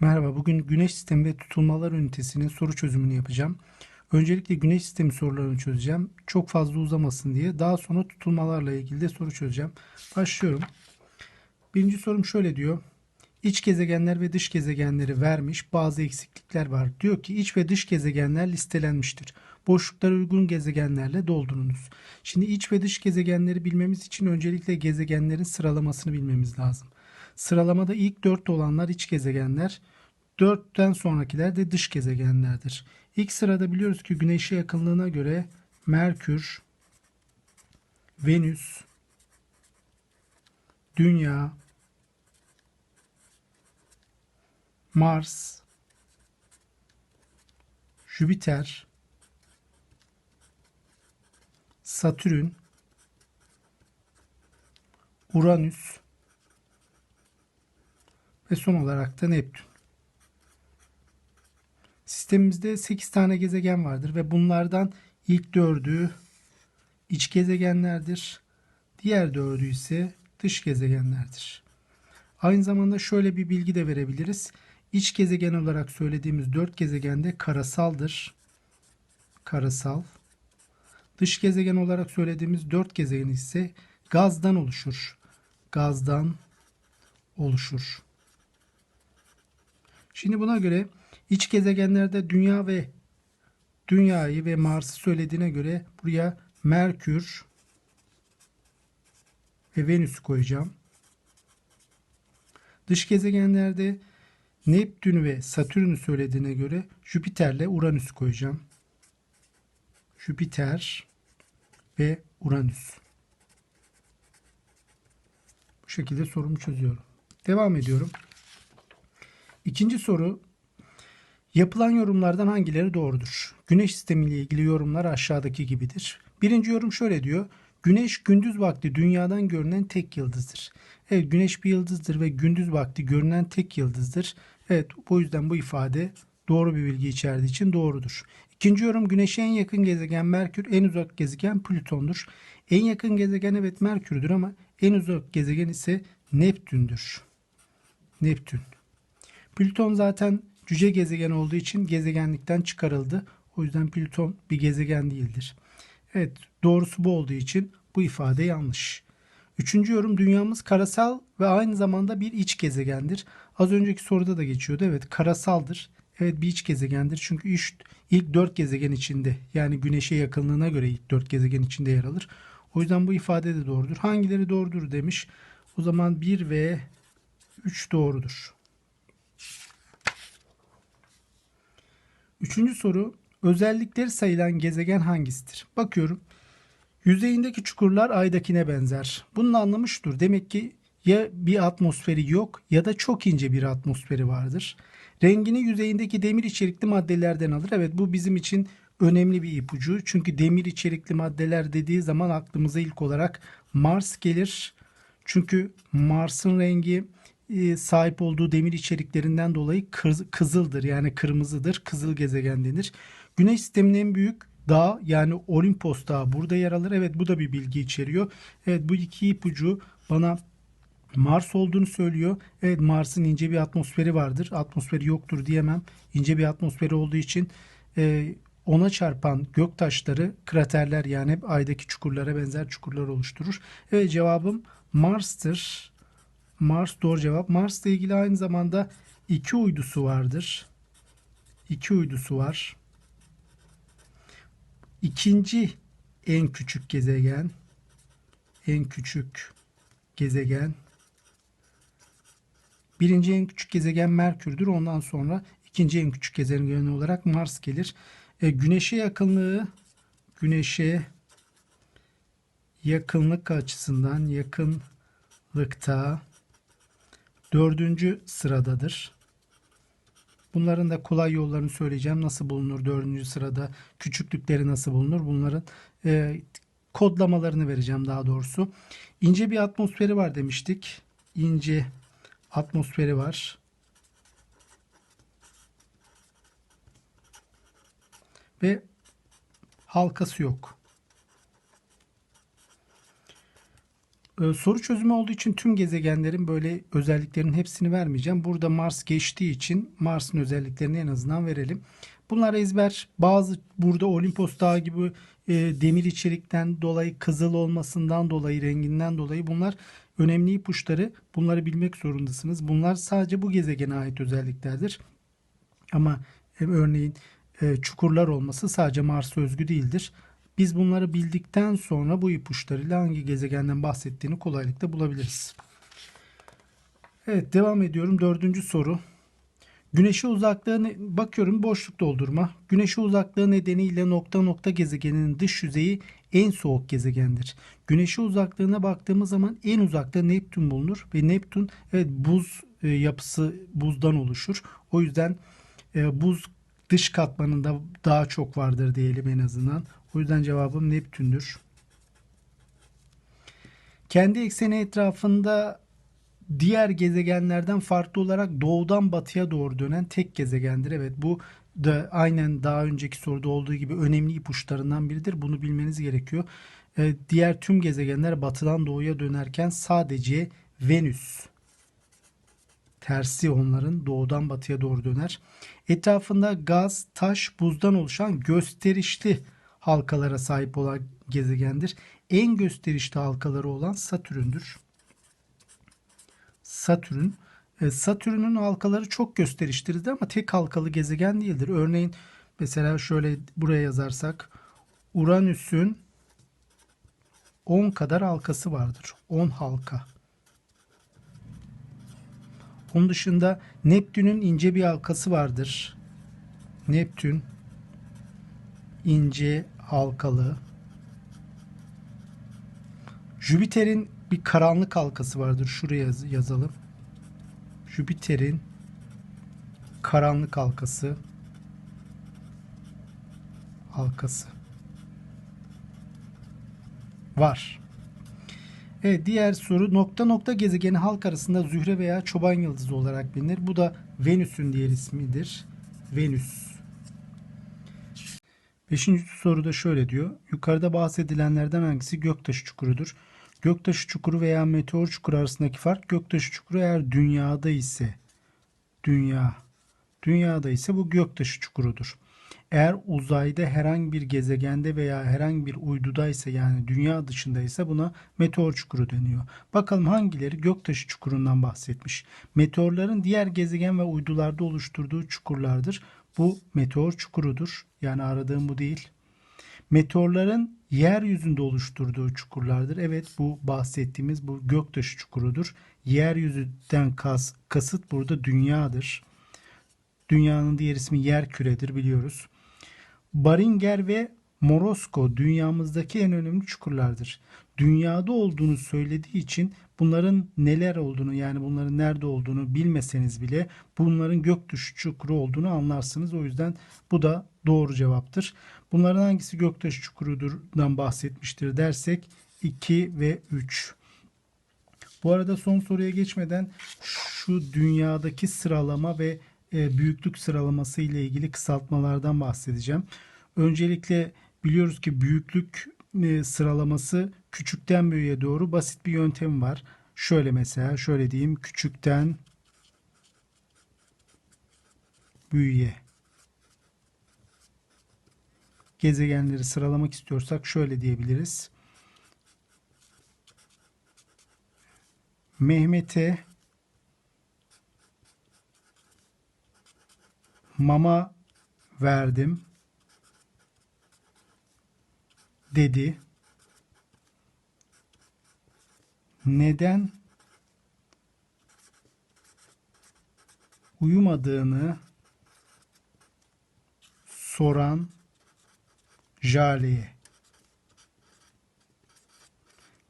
Merhaba, bugün Güneş Sistemi ve Tutulmalar Ünitesi'nin soru çözümünü yapacağım. Öncelikle Güneş Sistemi sorularını çözeceğim. Çok fazla uzamasın diye. Daha sonra tutulmalarla ilgili de soru çözeceğim. Başlıyorum. Birinci sorum şöyle diyor. İç gezegenler ve dış gezegenleri vermiş. Bazı eksiklikler var. Diyor ki iç ve dış gezegenler listelenmiştir. Boşlukları uygun gezegenlerle doldurunuz. Şimdi iç ve dış gezegenleri bilmemiz için öncelikle gezegenlerin sıralamasını bilmemiz lazım. Sıralamada ilk 4 olanlar iç gezegenler, 4'ten sonrakiler de dış gezegenlerdir. İlk sırada biliyoruz ki Güneş'e yakınlığına göre Merkür, Venüs, Dünya, Mars, Jüpiter, Satürn, Uranüs ve son olarak da Neptün. Sistemimizde 8 tane gezegen vardır ve bunlardan ilk dördü iç gezegenlerdir. Diğer dördü ise dış gezegenlerdir. Aynı zamanda şöyle bir bilgi de verebiliriz. İç gezegen olarak söylediğimiz dört gezegen de karasaldır. Karasal. Dış gezegen olarak söylediğimiz dört gezegen ise gazdan oluşur. Gazdan oluşur. Şimdi buna göre iç gezegenlerde Dünya ve Dünyayı ve Mars'ı söylediğine göre buraya Merkür ve Venüs'ü koyacağım. Dış gezegenlerde Neptün ve Satürn'ü söylediğine göre Jüpiter'le Uranüs'ü koyacağım. Jüpiter ve Uranüs. Bu şekilde sorumu çözüyorum. Devam ediyorum. İkinci soru. Yapılan yorumlardan hangileri doğrudur? Güneş sistemiyle ilgili yorumlar aşağıdaki gibidir. Birinci yorum şöyle diyor. Güneş gündüz vakti dünyadan görünen tek yıldızdır. Evet güneş bir yıldızdır ve gündüz vakti görünen tek yıldızdır. Evet bu yüzden bu ifade doğru bir bilgi içerdiği için doğrudur. İkinci yorum güneşe en yakın gezegen Merkür, en uzak gezegen Plüton'dur. En yakın gezegen evet Merkür'dür ama en uzak gezegen ise Neptün'dür. Neptün. Plüton zaten cüce gezegen olduğu için gezegenlikten çıkarıldı. O yüzden Plüton bir gezegen değildir. Evet doğrusu bu olduğu için bu ifade yanlış. Üçüncü yorum dünyamız karasal ve aynı zamanda bir iç gezegendir. Az önceki soruda da geçiyordu. Evet karasaldır. Evet bir iç gezegendir. Çünkü ilk, ilk dört gezegen içinde yani güneşe yakınlığına göre ilk dört gezegen içinde yer alır. O yüzden bu ifade de doğrudur. Hangileri doğrudur demiş. O zaman 1 ve 3 doğrudur. Üçüncü soru özellikleri sayılan gezegen hangisidir? Bakıyorum. Yüzeyindeki çukurlar aydakine benzer. Bunun anlamı şudur. Demek ki ya bir atmosferi yok ya da çok ince bir atmosferi vardır. Rengini yüzeyindeki demir içerikli maddelerden alır. Evet bu bizim için önemli bir ipucu. Çünkü demir içerikli maddeler dediği zaman aklımıza ilk olarak Mars gelir. Çünkü Mars'ın rengi e, sahip olduğu demir içeriklerinden dolayı kızıldır yani kırmızıdır. Kızıl gezegen denir. Güneş sisteminin en büyük dağ yani Olimpos Dağı burada yer alır. Evet bu da bir bilgi içeriyor. Evet bu iki ipucu bana Mars olduğunu söylüyor. Evet Mars'ın ince bir atmosferi vardır. Atmosferi yoktur diyemem. İnce bir atmosferi olduğu için e, ona çarpan gök taşları kraterler yani hep aydaki çukurlara benzer çukurlar oluşturur. Evet cevabım Mars'tır. Mars doğru cevap. Mars'la ilgili aynı zamanda iki uydusu vardır. İki uydusu var. İkinci en küçük gezegen en küçük gezegen birinci en küçük gezegen Merkür'dür. Ondan sonra ikinci en küçük gezegen olarak Mars gelir. E, güneşe yakınlığı Güneşe yakınlık açısından yakınlıkta dördüncü sıradadır. Bunların da kolay yollarını söyleyeceğim. Nasıl bulunur dördüncü sırada? Küçüklükleri nasıl bulunur? Bunların e, kodlamalarını vereceğim daha doğrusu. İnce bir atmosferi var demiştik. İnce atmosferi var. Ve halkası yok. Soru çözümü olduğu için tüm gezegenlerin böyle özelliklerinin hepsini vermeyeceğim. Burada Mars geçtiği için Mars'ın özelliklerini en azından verelim. Bunlar ezber. Bazı burada Olimpos Dağı gibi e, demir içerikten dolayı, kızıl olmasından dolayı, renginden dolayı bunlar önemli ipuçları. Bunları bilmek zorundasınız. Bunlar sadece bu gezegene ait özelliklerdir. Ama e, örneğin e, çukurlar olması sadece Mars'a özgü değildir. Biz bunları bildikten sonra bu ipuçlarıyla hangi gezegenden bahsettiğini kolaylıkla bulabiliriz. Evet devam ediyorum. Dördüncü soru. Güneşe uzaklığı bakıyorum boşluk doldurma. Güneşe uzaklığı nedeniyle nokta nokta gezegeninin dış yüzeyi en soğuk gezegendir. Güneşe uzaklığına baktığımız zaman en uzakta Neptün bulunur ve Neptün evet buz e, yapısı buzdan oluşur. O yüzden e, buz dış katmanında daha çok vardır diyelim en azından. O yüzden cevabım Neptün'dür. Kendi ekseni etrafında diğer gezegenlerden farklı olarak doğudan batıya doğru dönen tek gezegendir. Evet bu da aynen daha önceki soruda olduğu gibi önemli ipuçlarından biridir. Bunu bilmeniz gerekiyor. Ee, diğer tüm gezegenler batıdan doğuya dönerken sadece Venüs tersi onların doğudan batıya doğru döner. Etrafında gaz, taş, buzdan oluşan gösterişli halkalara sahip olan gezegendir. En gösterişli halkaları olan Satürn'dür. Satürn. E, Satürn'ün halkaları çok gösterişlidir ama tek halkalı gezegen değildir. Örneğin mesela şöyle buraya yazarsak Uranüs'ün 10 kadar halkası vardır. 10 halka. Onun dışında Neptün'ün ince bir halkası vardır. Neptün ince halkalı. Jüpiter'in bir karanlık halkası vardır. Şuraya yaz- yazalım. Jüpiter'in karanlık halkası halkası var. Evet, diğer soru nokta nokta gezegeni halk arasında Zühre veya Çoban Yıldızı olarak bilinir. Bu da Venüs'ün diğer ismidir. Venüs. Beşinci soruda şöyle diyor. Yukarıda bahsedilenlerden hangisi göktaşı çukurudur? Göktaşı çukuru veya meteor çukuru arasındaki fark göktaşı çukuru eğer dünyada ise dünya dünyada ise bu göktaşı çukurudur. Eğer uzayda herhangi bir gezegende veya herhangi bir uyduda ise yani dünya dışında ise buna meteor çukuru deniyor. Bakalım hangileri göktaşı çukurundan bahsetmiş. Meteorların diğer gezegen ve uydularda oluşturduğu çukurlardır. Bu meteor çukurudur. Yani aradığım bu değil. Meteorların yeryüzünde oluşturduğu çukurlardır. Evet bu bahsettiğimiz bu göktaşı çukurudur. Yeryüzünden kas, kasıt burada dünyadır. Dünyanın diğer ismi yer küredir biliyoruz. Baringer ve Morosko dünyamızdaki en önemli çukurlardır. Dünyada olduğunu söylediği için bunların neler olduğunu yani bunların nerede olduğunu bilmeseniz bile bunların göktaşı çukuru olduğunu anlarsınız. O yüzden bu da doğru cevaptır. Bunların hangisi göktaşı çukurudurdan bahsetmiştir dersek 2 ve 3. Bu arada son soruya geçmeden şu dünyadaki sıralama ve e, büyüklük sıralaması ile ilgili kısaltmalardan bahsedeceğim. Öncelikle biliyoruz ki büyüklük e, sıralaması küçükten büyüğe doğru basit bir yöntem var. Şöyle mesela şöyle diyeyim küçükten büyüğe. Gezegenleri sıralamak istiyorsak şöyle diyebiliriz. Mehmet'e mama verdim dedi. Neden uyumadığını soran Jale'ye.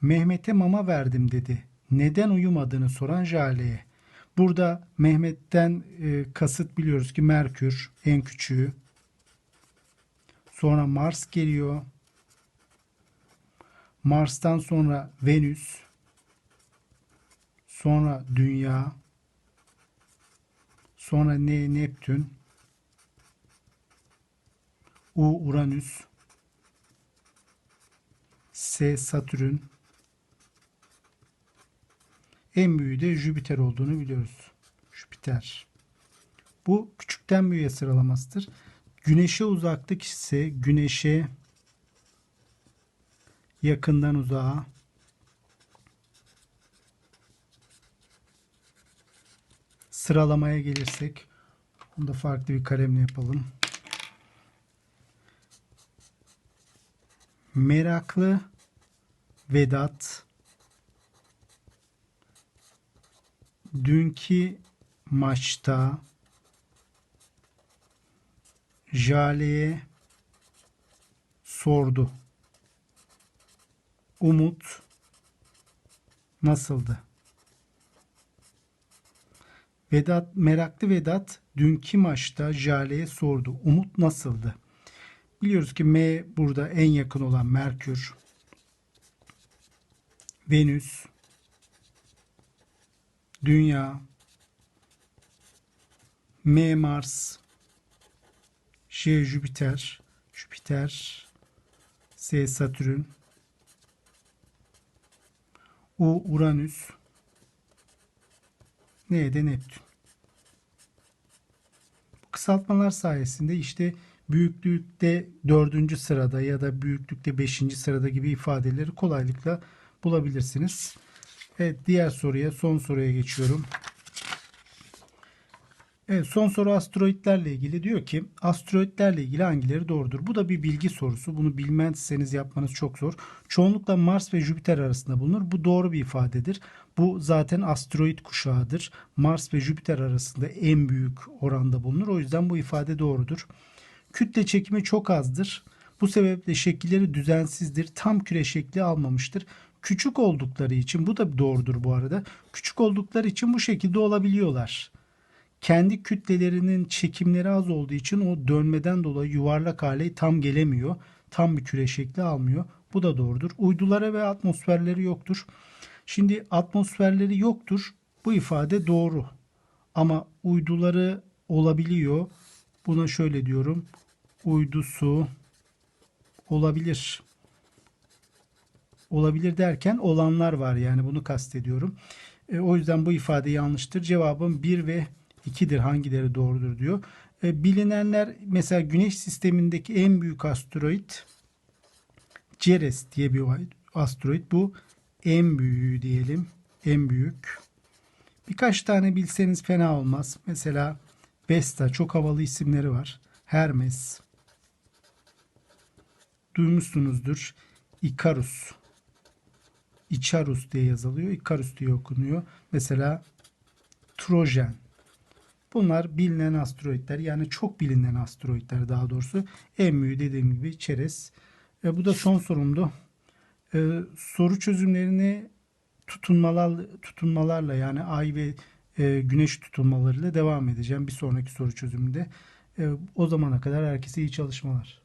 Mehmet'e mama verdim dedi. Neden uyumadığını soran Jale'ye. Burada Mehmet'ten e, kasıt biliyoruz ki Merkür en küçüğü. Sonra Mars geliyor. Mars'tan sonra Venüs. Sonra Dünya. Sonra ne Neptün. U Uranüs. S Satürn. En büyüğü de Jüpiter olduğunu biliyoruz. Jüpiter. Bu küçükten büyüğe sıralamasıdır. Güneşe uzaklık ise güneşe yakından uzağa sıralamaya gelirsek onu da farklı bir kalemle yapalım. Meraklı Vedat dünkü maçta Jale'ye sordu. Umut nasıldı? Vedat meraklı Vedat dünkü maçta Jale'ye sordu. Umut nasıldı? Biliyoruz ki M burada en yakın olan Merkür, Venüs, Dünya, M Mars, J Jüpiter, Jüpiter, S Satürn, U Uranüs, N de Neptün. Bu kısaltmalar sayesinde işte büyüklükte dördüncü sırada ya da büyüklükte beşinci sırada gibi ifadeleri kolaylıkla bulabilirsiniz. Evet diğer soruya son soruya geçiyorum. Evet son soru asteroidlerle ilgili diyor ki asteroidlerle ilgili hangileri doğrudur? Bu da bir bilgi sorusu. Bunu bilmezseniz yapmanız çok zor. Çoğunlukla Mars ve Jüpiter arasında bulunur. Bu doğru bir ifadedir. Bu zaten asteroid kuşağıdır. Mars ve Jüpiter arasında en büyük oranda bulunur. O yüzden bu ifade doğrudur. Kütle çekimi çok azdır. Bu sebeple şekilleri düzensizdir. Tam küre şekli almamıştır. Küçük oldukları için bu da doğrudur bu arada. Küçük oldukları için bu şekilde olabiliyorlar kendi kütlelerinin çekimleri az olduğu için o dönmeden dolayı yuvarlak hale tam gelemiyor. Tam bir küre şekli almıyor. Bu da doğrudur. Uydulara ve atmosferleri yoktur. Şimdi atmosferleri yoktur. Bu ifade doğru. Ama uyduları olabiliyor. Buna şöyle diyorum. Uydusu olabilir. Olabilir derken olanlar var yani bunu kastediyorum. E, o yüzden bu ifade yanlıştır. Cevabım 1 ve 2'dir hangileri doğrudur diyor. E, bilinenler mesela Güneş sistemindeki en büyük asteroid Ceres diye bir asteroid. Bu en büyüğü diyelim. En büyük. Birkaç tane bilseniz fena olmaz. Mesela Vesta çok havalı isimleri var. Hermes. Duymuşsunuzdur. Icarus. Icarus diye yazılıyor. Icarus diye okunuyor. Mesela Trojan. Bunlar bilinen asteroidler yani çok bilinen asteroidler daha doğrusu. En büyüğü dediğim gibi Ceres. E, bu da son sorumdu. E, soru çözümlerini tutunmalar tutunmalarla yani ay ve e, güneş tutunmalarıyla devam edeceğim bir sonraki soru çözümünde. E, o zamana kadar herkese iyi çalışmalar.